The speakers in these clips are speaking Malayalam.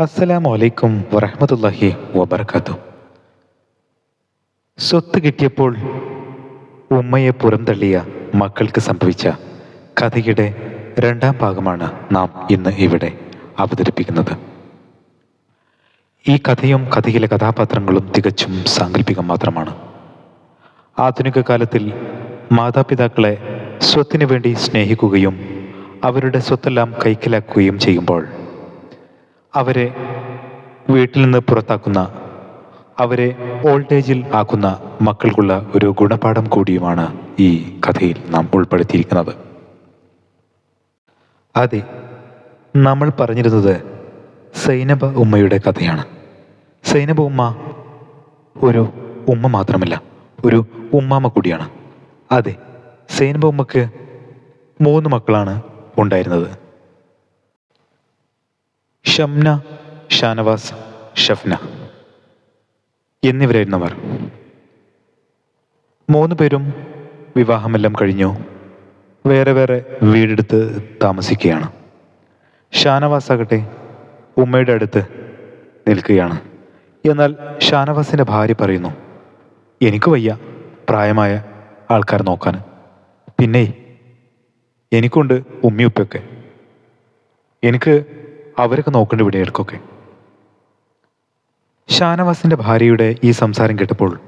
അസ്സലാമു അലൈക്കും വറഹ്മത്തുള്ളാഹി വബർക്കാത്തു. സ്വത്ത് കിട്ടിയപ്പോൾ ഉമ്മയെ പുറന്തള്ളിയ മക്കൾക്ക് സംഭവിച്ച കഥയുടെ രണ്ടാം ഭാഗമാണ് നാം ഇന്ന് ഇവിടെ അവതരിപ്പിക്കുന്നത്. ഈ കഥയും കഥയിലെ കഥാപാത്രങ്ങളും തികച്ചും സാങ്കല്പികം മാത്രമാണ്. ആധുനിക കാലത്തിൽ മാതാപിതാക്കളെ സ്വത്തിനു വേണ്ടി സ്നേഹിക്കുകയും അവരുടെ സ്വത്തെല്ലാം കൈക്കലാക്കുകയും ചെയ്യുമ്പോൾ അവരെ വീട്ടിൽ നിന്ന് പുറത്താക്കുന്ന അവരെ ഓൾഡ് ഏജിൽ ആക്കുന്ന മക്കൾക്കുള്ള ഒരു ഗുണപാഠം കൂടിയുമാണ് ഈ കഥയിൽ നാം ഉൾപ്പെടുത്തിയിരിക്കുന്നത്. അതെ നമ്മൾ പറഞ്ഞിരുന്നത് സൈനബ ഉമ്മയുടെ കഥയാണ്. സൈനബ ഉമ്മ ഒരു ഉമ്മ മാത്രമല്ല ഒരു ഉമ്മാമ കൂടിയാണ്. അതെ സൈനബ ഉമ്മക്ക് മൂന്ന് മക്കളാണ് ഉണ്ടായിരുന്നത്. ഷംന ഷാനവാസ് ഷഫ്ന എന്നിവരായിരുന്നവർ. മൂന്ന് പേരും വിവാഹമെല്ലാം കഴിഞ്ഞു. വേറെ വേറെ വീടെടുത്ത് താമസിക്കുകയാണ്. ഷാനവാസ് ആകട്ടെ ഉമ്മയുടെ അടുത്ത് നിൽക്കുകയാണ്. എന്നാൽ ഷാനവാസിന്റെ ഭാര്യ പറയുന്നു എനിക്ക് വയ്യ പ്രായമായ ആൾക്കാർ നോക്കാൻ. പിന്നെ എനിക്കുണ്ട് ഉമ്മിയുപ്പൊക്കെ എനിക്ക് അവരൊക്കെ നോക്കേണ്ട ഇവിടെ ഇടക്കൊക്കെ ഷാനവാസിന്റെ ഭാര്യയുടെ ഈ സംസാരം കേട്ടപ്പോൾ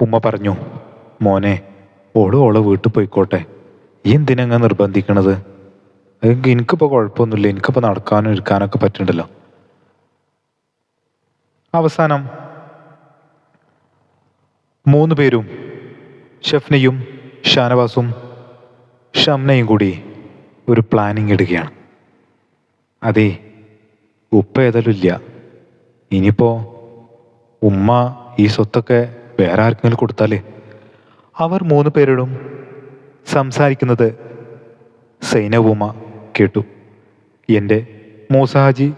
ഉമ്മ പറഞ്ഞു മോനെ ഓൾ ഓളെ വീട്ടിൽ പോയിക്കോട്ടെ. ഈ എന്തിനങ്ങ് നിർബന്ധിക്കണത്? എനിക്കിപ്പോൾ കുഴപ്പമൊന്നുമില്ല. എനിക്കിപ്പോൾ നടക്കാനും ഇരിക്കാനൊക്കെ പറ്റണ്ടല്ലോ. അവസാനം മൂന്ന് പേരും ഷെഫ്നയും ഷാനവാസും ഷംനയും കൂടി ഒരു പ്ലാനിങ് ഇടുകയാണ്. അതെ ഉപ്പ ഏതായാലും ഇല്ല. ഇനിയിപ്പോ ഉമ്മ ഈ സ്വത്തൊക്കെ വേറെ ആർക്കെങ്കിലും കൊടുത്താലേ? അവർ മൂന്ന് പേരോടും സംസാരിക്കുന്നത് സൈനവുമ കേട്ടു. എന്റെ മൂസാജി.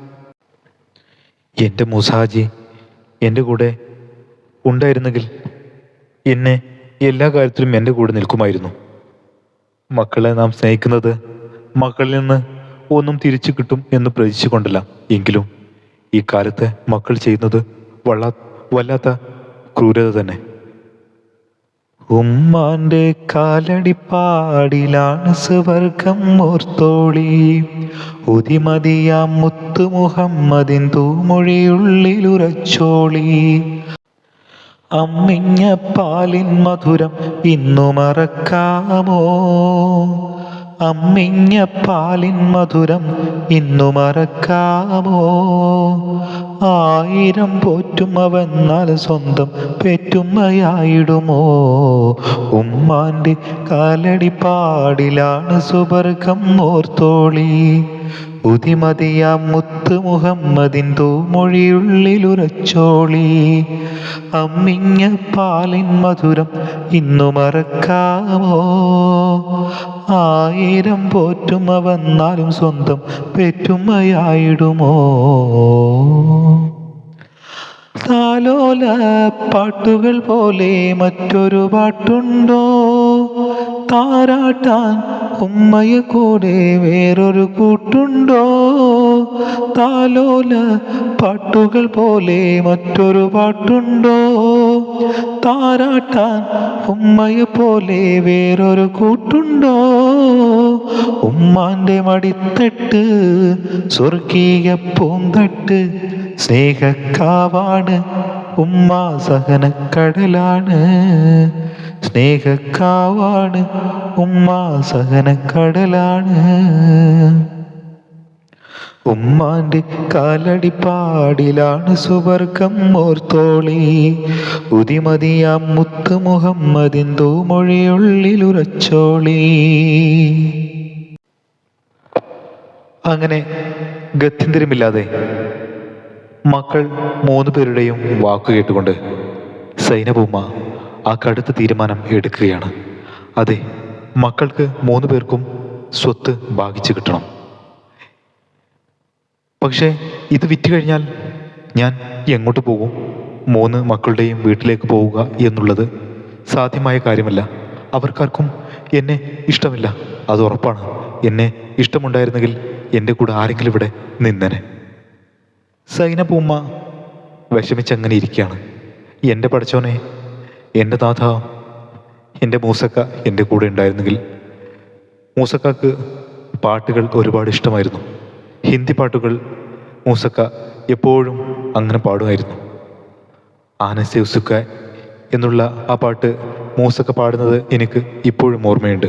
എന്റെ മൂസാജി എന്റെ കൂടെ ഉണ്ടായിരുന്നെങ്കിൽ എന്നെ എല്ലാ കാര്യത്തിലും എന്റെ കൂടെ നിൽക്കുമായിരുന്നു. മക്കളെ നാം സ്നേഹിക്കുന്നത് മക്കളിൽ നിന്ന് ഒന്നും തിരിച്ചു കിട്ടും എന്ന് പ്രതീക്ഷിച്ചുകൊണ്ടല്ല. എങ്കിലും ഈ കാലത്ത് മക്കൾ ചെയ്യുന്നത് വള്ള വല്ലാത്ത ക്രൂരത തന്നെ. ഉമ്മാന്റെ കാലടിപ്പാടിലാണ് സ്വർഗം ഓർത്തോളി. ഉതിമതിയാം മുത്തു മുഹമ്മദിൻ തൂമൊഴിയുള്ളിലുറച്ചോളി അമ്മിഞ്ഞ പാലിൻ മധുരം ഇന്നു മറക്കാമോ? അമ്മിഞ്ഞ പാലിൻ മധുരം ഇന്നു മറക്കാമോ? ആയിരം പോറ്റുമവന്നാൽ സ്വന്തം പെറ്റുമ്മയായിടുമോ? ഉമ്മാന്റെ കാലടിപ്പാടിലാണ് സുവർഗം ഓർത്തോളി. ഉതിമതിയാം മുത്ത് മുഹമ്മദിൻ തൂമൊഴിയുള്ളിലുറച്ചോളി അമ്മിഞ്ഞ പാലിൻ മധുരം ഇന്നു മറക്കാമോ? ആയിരം പോറ്റുമ വന്നാലും സ്വന്തം പെറ്റുമ്മയായിടുമോ? താലോല പാട്ടുകൾ പോലെ മറ്റൊരു പാട്ടുണ്ടോ? താരാട്ടാൻ ഉമ്മയെ കൂടെ വേറൊരു കൂട്ടുണ്ടോ? താലോല പാട്ടുകൾ പോലെ മറ്റൊരു പാട്ടുണ്ടോ? താരാട്ടാൻ ഉമ്മയെ പോലെ വേറൊരു കൂട്ടുണ്ടോ? ഉമ്മാന്റെ മടിത്തട്ട് സ്വർഗീയ പൂന്തട്ട് സ്നേഹക്കാവാണ് ഉമ്മ സഹനക്കടലാണ്. സ്നേഹക്കാവാണ് ഉമ്മ സഹനക്കടലാണ്. ഉമ്മാന്റെ കാലടിപ്പാടിലാണ് സുവർഗം ഓർത്തോളി. ഉതിമതിയാം മുത്ത് മുഹമ്മദിൻ തൂമൊഴിയുള്ളിലുറച്ചോളി അങ്ങനെ ഗത്യന്തരമില്ലാതെ മക്കൾ മൂന്ന് പേരുടെയും വാക്കു കേട്ടുകൊണ്ട് സൈനബുമ്മ ആ കടുത്ത തീരുമാനം എടുക്കുകയാണ്. അതെ മക്കൾക്ക് മൂന്ന് പേർക്കും സ്വത്ത് ഭാഗിച്ചു കിട്ടണം. പക്ഷേ ഇത് വിറ്റ് കഴിഞ്ഞാൽ ഞാൻ എങ്ങോട്ട് പോകും? മൂന്ന് മക്കളുടെയും വീട്ടിലേക്ക് പോവുക എന്നുള്ളത് സാധ്യമായ കാര്യമല്ല. അവർക്കാർക്കും എന്നെ ഇഷ്ടമില്ല. അത് ഉറപ്പാണ്. എന്നെ ഇഷ്ടമുണ്ടായിരുന്നെങ്കിൽ എന്റെ കൂടെ ആരെങ്കിലും ഇവിടെ നിന്നനെ. സൈനബ് ഉമ്മ വിഷമിച്ചങ്ങനെ ഇരിക്കുകയാണ്. എന്റെ പഠിച്ചോനെ എന്റെ താത എന്റെ മൂസക്ക എന്റെ കൂടെ ഉണ്ടായിരുന്നെങ്കിൽ മൂസക്കാക്ക് പാട്ടുകൾ ഒരുപാട് ഇഷ്ടമായിരുന്നു. ഹിന്ദി പാട്ടുകൾ മൂസക്ക എപ്പോഴും അങ്ങനെ പാടുമായിരുന്നു. ആനസെ ഉസുക്ക എന്നുള്ള ആ പാട്ട് മൂസക്ക പാടുന്നത് എനിക്ക് ഇപ്പോഴും ഓർമ്മയുണ്ട്.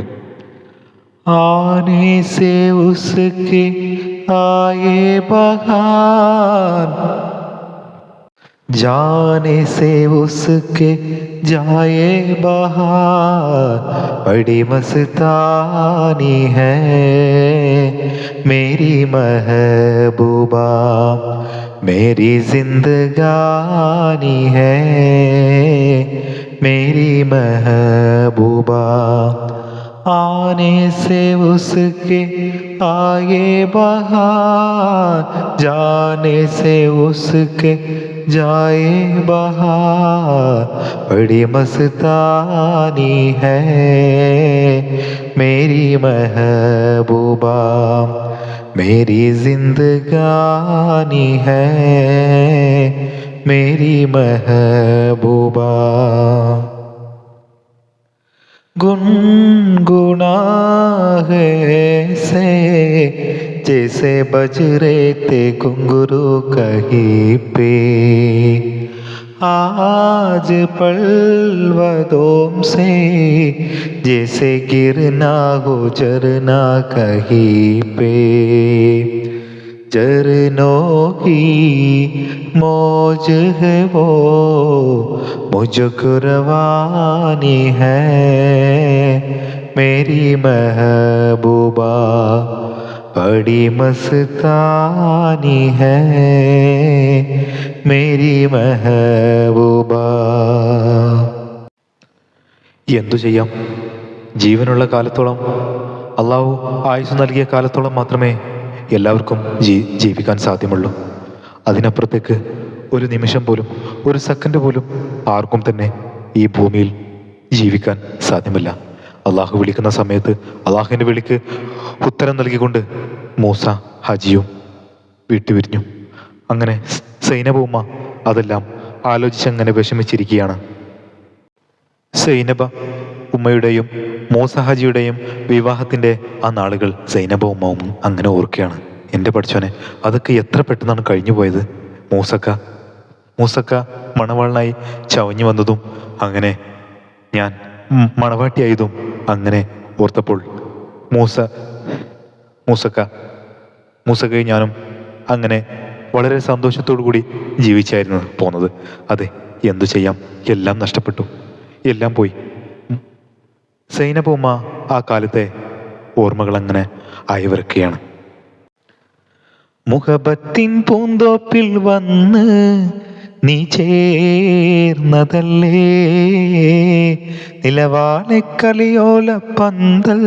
आने से उसके आए बहान जाने से उसके जाए बहार बड़ी मस्तानी है मेरी महबूबा। मेरी जिंदगानी है मेरी महबूबा। आने से उसके आए बहार, जाने से उसके जाए बहार। बड़ी मस्तानी है मेरी महबूबा, मेरी जिंदगानी है मेरी महबूबा। गुनगुना है से जैसे बज रहे थे घुंघरू कहीं पे। आज पलवदों से, जैसे गिरना हो जरना कहीं पे। चरणों की मौज है वो मुझको रवानी है मेरी महबूबा बड़ी मस्तानी है मेरी महबूबा എന്തു ചെയ്യാം ജീവനുള്ള കാലത്തോളം അള്ളാഹു ആയുസ് നൽകിയ കാലത്തോളം മാത്രമേ എല്ലാവർക്കും ജീവിക്കാൻ സാധ്യമുള്ളൂ. അതിനപ്പുറത്തേക്ക് ഒരു നിമിഷം പോലും ഒരു സെക്കൻഡ് പോലും ആർക്കും തന്നെ ഈ ഭൂമിയിൽ ജീവിക്കാൻ സാധ്യമല്ല. അള്ളാഹു വിളിക്കുന്ന സമയത്ത് അള്ളാഹുവിന്റെ വിളിക്ക് ഉത്തരം നൽകിക്കൊണ്ട് മൂസ ഹജിയും വിട്ടുപിരിഞ്ഞു അങ്ങനെ സൈനബ ഉമ്മ അതെല്ലാം ആലോചിച്ചങ്ങനെ വിഷമിച്ചിരിക്കുകയാണ്. സൈനബ ഉമ്മയുടെയും മൂസഹാജിയുടെയും വിവാഹത്തിന്റെ ആ നാളുകൾ സൈനബ ഉമ്മവും അങ്ങനെ ഓർക്കുകയാണ്. എന്റെ പഠിച്ചോനെ അതൊക്കെ എത്ര പെട്ടെന്നാണ് കഴിഞ്ഞു പോയത്? മൂസക്ക മൂസക്ക മണവാളനായി ചവഞ്ഞു വന്നതും അങ്ങനെ ഞാൻ മണവാട്ടിയായതും അങ്ങനെ ഓർത്തപ്പോൾ മൂസ മൂസക്ക മൂസക്കയും ഞാനും അങ്ങനെ വളരെ സന്തോഷത്തോടു കൂടി ജീവിച്ചായിരുന്നു പോന്നത്. അതെ എന്തു ചെയ്യാം? എല്ലാം നഷ്ടപ്പെട്ടു. എല്ലാം പോയി. ഉം. സൈനബ ഉമ്മ ആ കാലത്തെ ഓർമ്മകൾ അങ്ങനെ അയവിറക്കുകയാണ് മുഖബത്തിൻ പൂന്തോപ്പിൽ വന്ന് നീ ചേർന്നതല്ലേ നിലവാളെ കളിയോല പന്തൽ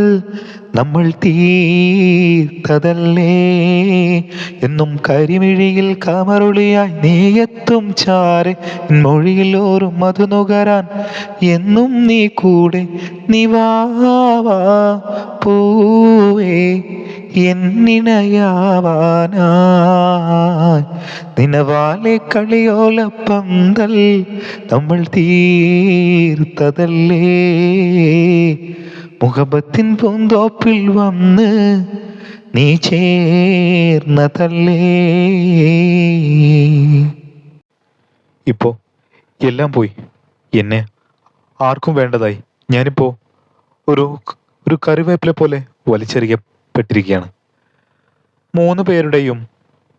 നമ്മൾ തീർത്തതല്ലേ? എന്നും കരിമിഴിയിൽ കമറുളിയായി നീയെത്തും ചാരെ. മൊഴിയിൽ ഓറും മധു നുകരാൻ എന്നും നീ കൂടെ. നിവാവാ പൂവേ നിനവാലെ കളിയോലപ്പന്തൽ നമ്മൾ തീർത്തതല്ലേ? മുഖബത്തിൻ പൂന്തോപ്പിൽ വന്ന് നീ ചേർന്ന തല്ലേ ഇപ്പോ എല്ലാം പോയി. എന്നെ ആർക്കും വേണ്ടതായി. ഞാനിപ്പോ ഒരു ഒരു കറിവേപ്പില പോലെ വലിച്ചെറിയപ്പെട്ടിരിക്കുകയാണ്. മൂന്ന് പേരുടെയും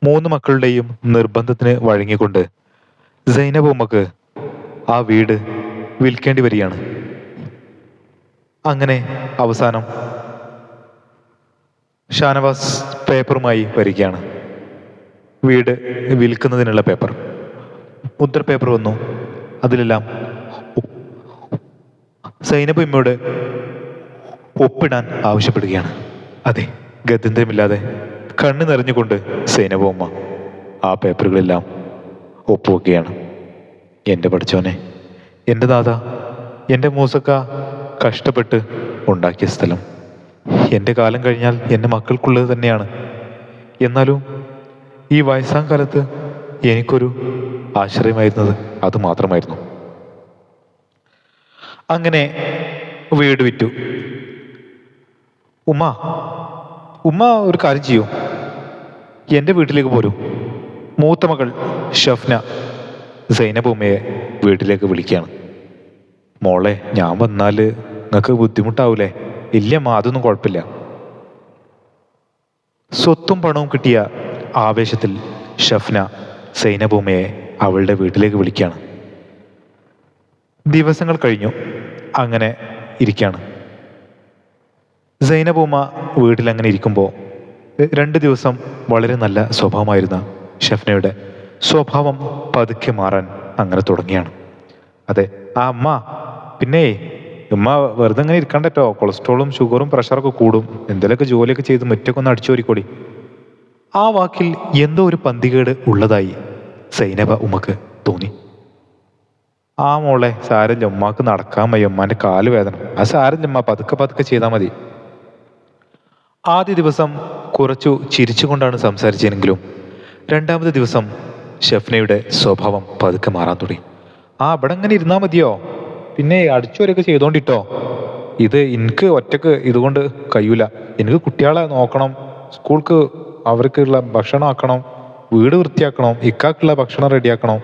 മൂന്ന് മക്കളുടെയും നിർബന്ധത്തിന് വഴങ്ങിക്കൊണ്ട് സൈനബ് ഉമ്മക്ക് ആ വീട് വിൽക്കേണ്ടി വരികയാണ്. അങ്ങനെ അവസാനം ഷാനവാസ് പേപ്പറുമായി വരികയാണ്. വീട് വിൽക്കുന്നതിനുള്ള പേപ്പർ. മുദ്ര പേപ്പർ വന്നു. അതിലെല്ലാം സൈനബ് ഇമ്മയോട് ഒപ്പിടാൻ ആവശ്യപ്പെടുകയാണ്. അതെ ഗത്യന്തരമില്ലാതെ കണ്ണു നിറഞ്ഞുകൊണ്ട് സൈനബ് ഉമ്മ ആ പേപ്പറുകളെല്ലാം ഒപ്പുവെക്കുകയാണ്. എന്റെ പഠിച്ചോനെ എന്റെ ദാദ എന്റെ മൂസക്ക കഷ്ടപ്പെട്ട് ഉണ്ടാക്കിയ സ്ഥലം. എന്റെ കാലം കഴിഞ്ഞാൽ എന്റെ മക്കൾക്കുള്ളത് തന്നെയാണ്. എന്നാലും ഈ വയസ്സാം കാലത്ത് എനിക്കൊരു ആശ്രയമായിരുന്നത് അത് മാത്രമായിരുന്നു. അങ്ങനെ വീട് വിറ്റു. ഉമ്മ ഉമ്മ ഒരു കാര്യം ചെയ്യൂ. എന്റെ വീട്ടിലേക്ക് പോരൂ. മൂത്ത മകൾ ഷഫ്ന സൈനബ് ഉമ്മയെ വീട്ടിലേക്ക് വിളിക്കുകയാണ്. മോളെ ഞാൻ വന്നാൽ നിങ്ങൾക്ക് ബുദ്ധിമുട്ടാവൂലേ? ഇല്ലമ്മ അതൊന്നും കുഴപ്പമില്ല. സ്വത്തും പണവും കിട്ടിയ ആവേശത്തിൽ ഷഫ്ന സൈനഭൂമയെ അവളുടെ വീട്ടിലേക്ക് വിളിക്കുകയാണ്. ദിവസങ്ങൾ കഴിഞ്ഞു അങ്ങനെ ഇരിക്കുകയാണ്. സൈനഭൂമ വീട്ടിലങ്ങനെ ഇരിക്കുമ്പോൾ രണ്ട് ദിവസം വളരെ നല്ല സ്വഭാവമായിരുന്ന ഷഫ്നയുടെ സ്വഭാവം പതുക്കെ മാറാൻ അങ്ങനെ തുടങ്ങിയാണ്. അതെ ആ അമ്മ പിന്നെ ഉമ്മ വെറുതെ ഇങ്ങനെ ഇരിക്കണ്ടോ കൊളസ്ട്രോളും ഷുഗറും പ്രഷറൊക്കെ കൂടും. എന്തെങ്കിലുമൊക്കെ ജോലിയൊക്കെ ചെയ്ത് മുറ്റൊക്കെ ഒന്ന് അടിച്ചോരിക്കോടി ആ വാക്കിൽ എന്തോ ഒരു പന്തികേട് ഉള്ളതായി സൈനബ ഉമ്മക്ക് തോന്നി. ആ മോളെ സാരല്ല ഉമ്മാക്ക് നടക്കാൻ മതി ഉമ്മാന്റെ കാൽ വേദന. ആ സാരല്ല ഉമ്മ പതുക്കെ പതുക്കെ ചെയ്താൽ മതി. ആദ്യ ദിവസം കുറച്ചു ചിരിച്ചുകൊണ്ടാണ് സംസാരിച്ചതെങ്കിലും രണ്ടാമത്തെ ദിവസം ഷെഫ്നയുടെ സ്വഭാവം പതുക്കെ മാറാൻ തുടങ്ങി. ആ അവിടെ ഇങ്ങനെ ഇരുന്നാൽ മതിയോ? പിന്നെ അടിച്ചുവരൊക്കെ ചെയ്തോണ്ടിട്ടോ. ഇത് എനിക്ക് ഒറ്റയ്ക്ക് ഇതുകൊണ്ട് കഴിയൂല. എനിക്ക് കുട്ടികളെ നോക്കണം. സ്കൂൾക്ക് അവർക്കുള്ള ഭക്ഷണം ആക്കണം. വീട് വൃത്തിയാക്കണം. ഇക്കാക്കുള്ള ഭക്ഷണം റെഡിയാക്കണം.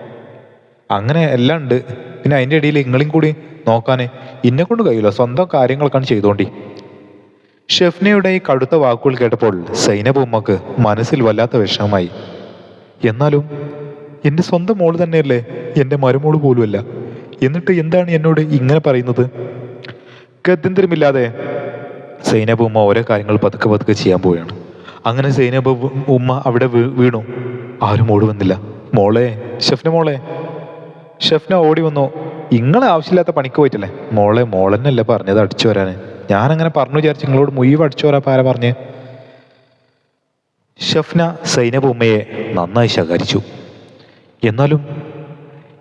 അങ്ങനെ എല്ലാം ഉണ്ട്. പിന്നെ അതിന്റെ ഇടയിൽ നിങ്ങളെയും കൂടി നോക്കാൻ ഇന്നെ കൊണ്ട് കഴിയില്ല സ്വന്തം കാര്യങ്ങളൊക്കെയാണ് ചെയ്തോണ്ടി. ഷെഫ്നയുടെ ഈ കടുത്ത വാക്കുകൾ കേട്ടപ്പോൾ സൈനബ് ഉമ്മക്ക് മനസ്സിൽ വല്ലാത്ത വിഷമമായി. എന്നാലും എന്റെ സ്വന്തം മോൾ തന്നെയല്ലേ? എന്റെ മരുമോൾ പോലുമല്ല. എന്നിട്ട് എന്താണ് എന്നോട് ഇങ്ങനെ പറയുന്നത്? ഗത്യന്തരമില്ലാതെ സൈനബ് ഉമ്മ ഓരോ കാര്യങ്ങൾ പതുക്കെ പതുക്കെ ചെയ്യാൻ പോവുകയാണ്. അങ്ങനെ സൈനബ് ഉമ്മ അവിടെ വീണു. ആരും ഓടി വന്നില്ല. മോളെ ഷെഫ്ന മോളെ ഷെഫ്ന ഓടി വന്നു. ഇങ്ങളെ ആവശ്യമില്ലാത്ത പണിക്ക് പോയിട്ടല്ലേ? മോളെ മോളെന്നല്ലേ പറഞ്ഞത് അടിച്ചു വരാന്. അങ്ങനെ പറഞ്ഞു വിചാരിച്ചു നിങ്ങളോട് മുഴുവൻ അടിച്ചു വരാൻ പാര പറഞ്ഞ്. ഷഫ്ന സൈനബ് ഉമ്മയെ നന്നായി ശകാരിച്ചു. എന്നാലും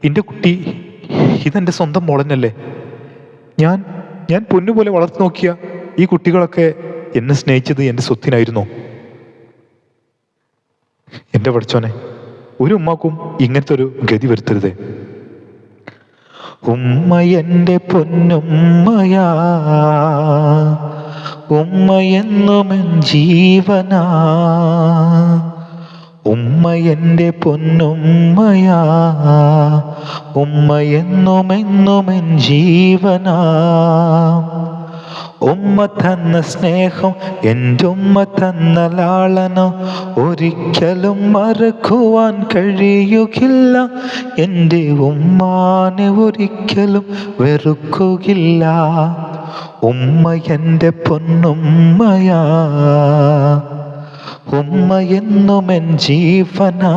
എന്റെ കുട്ടി ഇതെന്റെ സ്വന്തം മോളന്നല്ലേ? ഞാൻ ഞാൻ പൊന്നുപോലെ വളർത്തു നോക്കിയ ഈ കുട്ടികളൊക്കെ എന്നെ സ്നേഹിച്ചത് എന്റെ സ്വത്തിനായിരുന്നു. എന്റെ പഠിച്ചോനെ ഒരു ഉമ്മാക്കും ഇങ്ങനത്തെ ഒരു ഗതി വരുത്തരുതേ. ഉമ്മ എന്റെ പൊന്നുമ്മയാ ഉമ്മയെന്നുമൻ ജീവനാ. ഉമ്മ എന്റെ പൊന്നുമ്മയാ. ഉമ്മ എന്നും എന്നും ജീവനാ. ഉമ്മ തന്ന സ്നേഹം എന്റെ ഉമ്മ തന്ന ലാളനം ഒരിക്കലും മറക്കുവാൻ കഴിയുകില്ല. എന്റെ ഉമ്മാനെ ഒരിക്കലും വെറുക്കുകയില്ല ഉമ്മ എന്റെ പൊന്നുമ്മയാ. ഉമ്മ എന്നും എൻ ജീവനാ.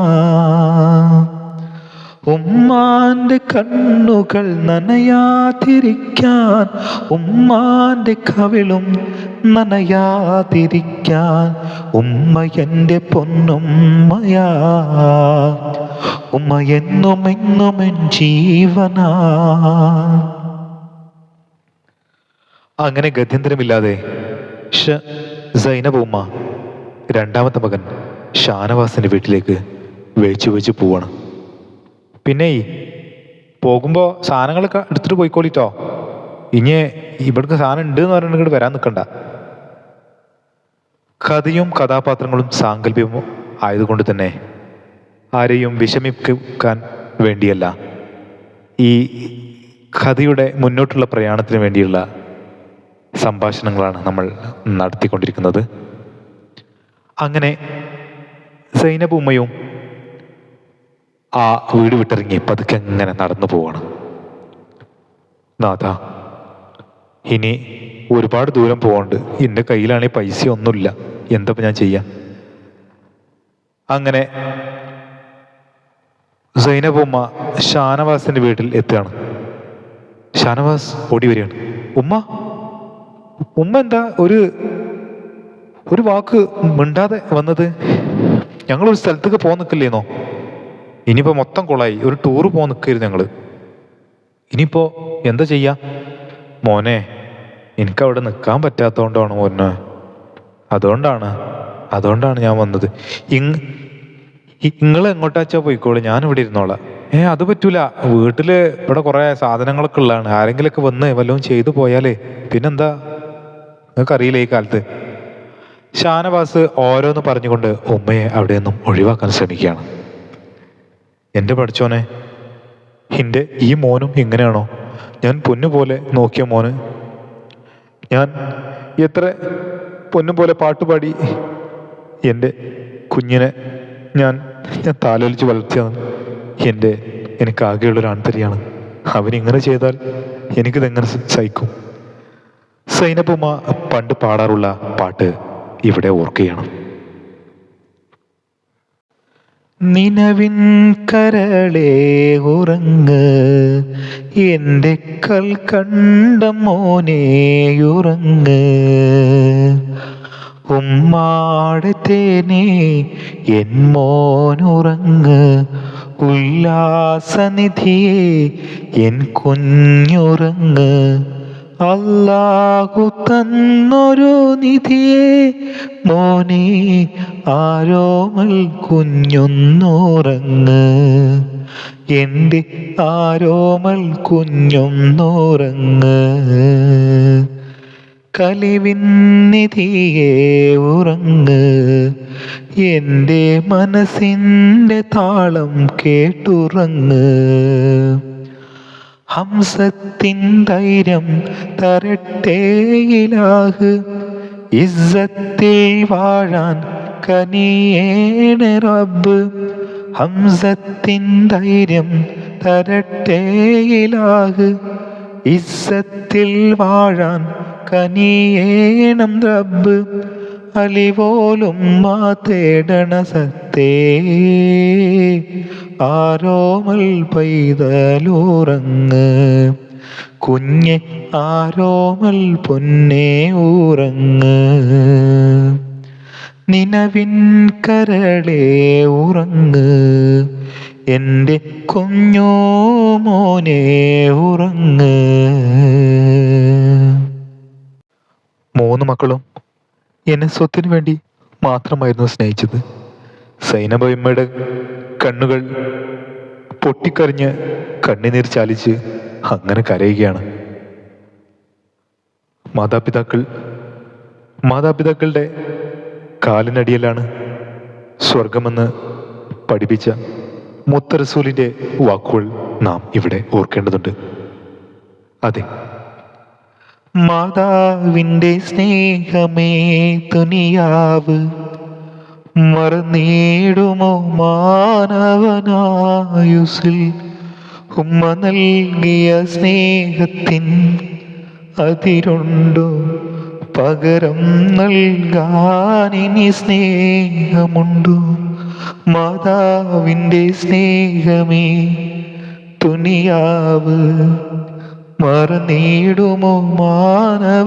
ഉമ്മാന്റെ കണ്ണുകൾ നനയാതിരിക്കാൻ ഉമ്മാന്റെ കവിളും നനയാതിരിക്കാൻ ഉമ്മ എന്റെ പൊന്നുമ്മയാ. ഉമ്മ എന്നും എന്നും എൻ ജീവനാ. അങ്ങനെ ഗത്യന്തരമില്ലാതെ ഷ സൈനബ് ഉമ്മ രണ്ടാമത്തെ മകൻ ഷാനവാസിന്റെ വീട്ടിലേക്ക് വേച്ചു വെച്ച് പോവാണ്. പിന്നെ പോകുമ്പോൾ സാധനങ്ങളൊക്കെ എടുത്തിട്ട് പോയിക്കോളിട്ടോ. ഇനി ഇവിടുക്ക് സാധനം ഉണ്ട് എന്ന് പറഞ്ഞിട്ട് വരാൻ നിൽക്കണ്ട കഥയും കഥാപാത്രങ്ങളും സാങ്കല്പ്യവും ആയതുകൊണ്ട് തന്നെ ആരെയും വിഷമിക്കാൻ വേണ്ടിയല്ല. ഈ കഥയുടെ മുന്നോട്ടുള്ള പ്രയാണത്തിന് വേണ്ടിയുള്ള സംഭാഷണങ്ങളാണ് നമ്മൾ നടത്തിക്കൊണ്ടിരിക്കുന്നത്. അങ്ങനെ സൈനബ് ഉമ്മയും ആ വീട് വിട്ടിറങ്ങി പതുക്കെ അങ്ങനെ നടന്നു പോവാണ്. നാഥ ഇനി ഒരുപാട് ദൂരം പോകണ്ട് എന്റെ കയ്യിലാണെങ്കിൽ പൈസ ഒന്നുമില്ല. എന്താ ഞാൻ ചെയ്യാ? അങ്ങനെ സൈനബ് ഉമ്മ ഷാനവാസിന്റെ വീട്ടിൽ എത്തുകയാണ്. ഷാനവാസ് ഓടി വരികയാണ്. ഉമ്മ ഉമ്മ എന്താ ഒരു ഒരു വാക്ക് മിണ്ടാതെ വന്നത് ഞങ്ങൾ ഒരു സ്ഥലത്തേക്ക് പോകാൻ നിൽക്കില്ലേന്നോ? ഇനിയിപ്പോൾ മൊത്തം കുളായി. ഒരു ടൂറ് പോകാൻ നിൽക്കരുത് ഞങ്ങൾ ഇനിയിപ്പോൾ എന്താ ചെയ്യുക മോനെ എനിക്ക് അവിടെ നിൽക്കാൻ പറ്റാത്തതുകൊണ്ടാണ് മോനെ. അതുകൊണ്ടാണ് അതുകൊണ്ടാണ് ഞാൻ വന്നത്. ഇങ് നിങ്ങൾ എങ്ങോട്ടാച്ചാ പോയിക്കോളൂ? ഞാൻ ഇവിടെ ഇരുന്നോളാം. ഏ അത് പറ്റൂല. വീട്ടിൽ ഇവിടെ കുറേ സാധനങ്ങളൊക്കെ ഉള്ളതാണ്. ആരെങ്കിലൊക്കെ വന്ന് വല്ലതും ചെയ്തു പോയാലേ. പിന്നെന്താ? നിങ്ങൾക്കറിയില്ല ഈ കാലത്ത്? ഷാനവാസ് ഓരോന്ന് പറഞ്ഞുകൊണ്ട് ഉമ്മയെ അവിടെ നിന്നും ഒഴിവാക്കാൻ ശ്രമിക്കുകയാണ്. എന്റെ പഠിച്ചോനെ എന്റെ ഈ മോനും ഇങ്ങനെയാണോ? ഞാൻ പൊന്നുപോലെ നോക്കിയ മോന്. ഞാൻ എത്ര പൊന്നുപോലെ പാട്ടുപാടി എന്റെ കുഞ്ഞിനെ ഞാൻ ഞാൻ താലോലിച്ച് വളർത്തിയതാണ് എന്റെ എനിക്ക് ആകെയുള്ളൊരു ആൺതരിയാണ്. അവനിങ്ങനെ ചെയ്താൽ എനിക്കിതെങ്ങനെ സഹിക്കും? സൈനപ്പുമ്മ പണ്ട് പാടാറുള്ള പാട്ട് ഇവിടെ ഓർക്കുകയാണ്. നിലവിൻ കരളേ ഉറങ്ങ് എന്റെ കൽ കണ്ട മോനെ ഉറങ്ങ്. ഉമ്മാടെ തേനെ എൻ മോനുറങ്ങ് ഉല്ലാസനിധിയെ എൻ കുഞ്ഞുറങ്ങ്. അല്ലാഹു തന്നൊരു നിധിയെ മോനെ ആരോമൽ കുഞ്ഞൊന്നുറങ്ങ് എന്റെ ആരോമൽ കുഞ്ഞൊന്നുറങ്ങ് കലിവിൻ നിധിയെ ഉറങ്ങ്. എന്റെ മനസ്സിന്റെ താളം കേട്ടുറങ്ങ്. ഹംസത്തിൻ ധൈര്യം തരട്ടേയിലാഹ് ഇസ്സത്തിൽ വാഴാൻ കനിയേണ റബ്ബ്. ഹംസത്തിൻ ധൈര്യം തരട്ടേയിലാഹ് ഇസ്സത്തിൽ വാഴാൻ കനിയേണം റബ്ബ്. അലിപോലും മാ തേടണ സത്തേ. ആരോമൽ പൈതലൂറങ്ങ്. കുഞ്ഞെ ആരോമൽ പൊന്നേ ഊറങ്ങ്. നിലവിൻ കരളേ ഉറങ്ങ് എന്റെ കുഞ്ഞോ മോനെ ഉറങ്ങ് മൂന്ന് മക്കളും എന്നെ സ്വത്തിനു വേണ്ടി മാത്രമായിരുന്നു സ്നേഹിച്ചത്. സൈനബയമ്മയുടെ കണ്ണുകൾ പൊട്ടിക്കറിഞ്ഞ് കണ്ണുനീർ ചാലിച്ച് അങ്ങനെ കരയുകയാണ്. മാതാപിതാക്കൾ മാതാപിതാക്കളുടെ കാലിനടിയിലാണ് സ്വർഗമെന്ന് പഠിപ്പിച്ച മുത്തറസൂലിന്റെ വാക്കുകൾ നാം ഇവിടെ ഓർക്കേണ്ടതുണ്ട്. അതെ മാതാവിന്റെ സ്നേഹമേ തുനിയാവ്. മറന്നേടുമോ മാനവനായുസിൽ ഉമ്മ നൽകിയ സ്നേഹത്തിൻ അതിരുണ്ടോ. പകരം നൽകാനിനി സ്നേഹമുണ്ടോ. മാതാവിന്റെ സ്നേഹമേ തുനിയാവ്. മറന്നീടുമോ മാനവനായുസിൽ?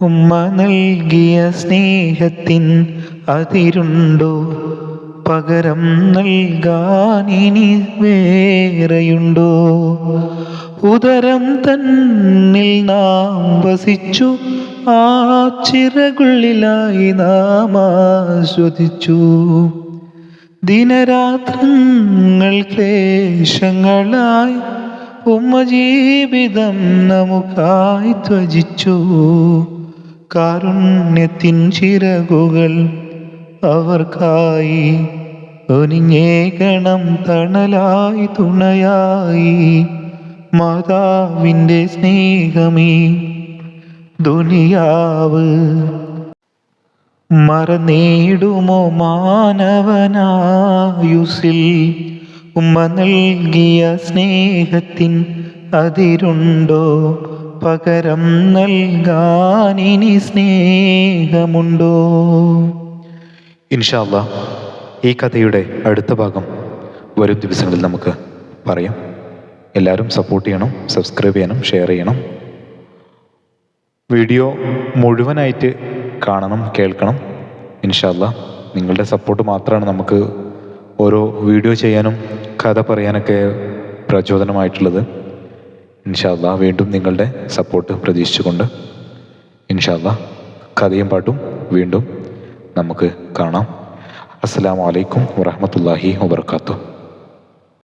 ഉമ്മ നൽകിയ സ്നേഹത്തിൻ അതിരുണ്ടോ? പകരം നൽകാനിനി വേറെയുണ്ടോ? ഉദരം തന്നിൽ നാം വസിച്ചു ആ ചിറകുള്ളിലായി നാം ആസ്വദിച്ചു. ദിനരാത്രങ്ങൾ ക്ലേശങ്ങളായി ഉമ്മ ജീവിതം നമുക്കായി ത്വജിച്ചു കാരുണ്യത്തിൻ ചിറകുകൾ അവർക്കായി ഒനിഞ്ഞേകണം തണലായി തുണയായി. മാതാവിന്റെ സ്നേഹമേ ദുനിയാവ് മറന്നേടുമോ മാനവനായുസിൽ? ഉമ്മ നൽകിയ സ്നേഹത്തിൻ അതിരുണ്ടോ? പകരം നൽകാനിനി സ്നേഹമുണ്ടോ? ഇൻഷാല്ല ഈ കഥയുടെ അടുത്ത ഭാഗം വരും ദിവസങ്ങളിൽ നമുക്ക് പറയാം. എല്ലാവരും സപ്പോർട്ട് ചെയ്യണം സബ്സ്ക്രൈബ് ചെയ്യണം ഷെയർ ചെയ്യണം. വീഡിയോ മുഴുവനായിട്ട് കാണണം കേൾക്കണം. ഇൻഷാല്ല നിങ്ങളുടെ സപ്പോർട്ട് മാത്രമാണ് നമുക്ക് ഓരോ വീഡിയോ ചെയ്യാനും കഥ പറയാനൊക്കെ പ്രചോദനമായിട്ടുള്ളത്. ഇൻഷാല്ല വീണ്ടും നിങ്ങളുടെ സപ്പോർട്ട് പ്രതീക്ഷിച്ചുകൊണ്ട്. ഇൻഷാല്ല കഥയും പാട്ടും വീണ്ടും നമുക്ക് കാണാം. അസ്സാം വലൈക്കും വറഹമത്തല്ലാഹി വബർക്കാത്തു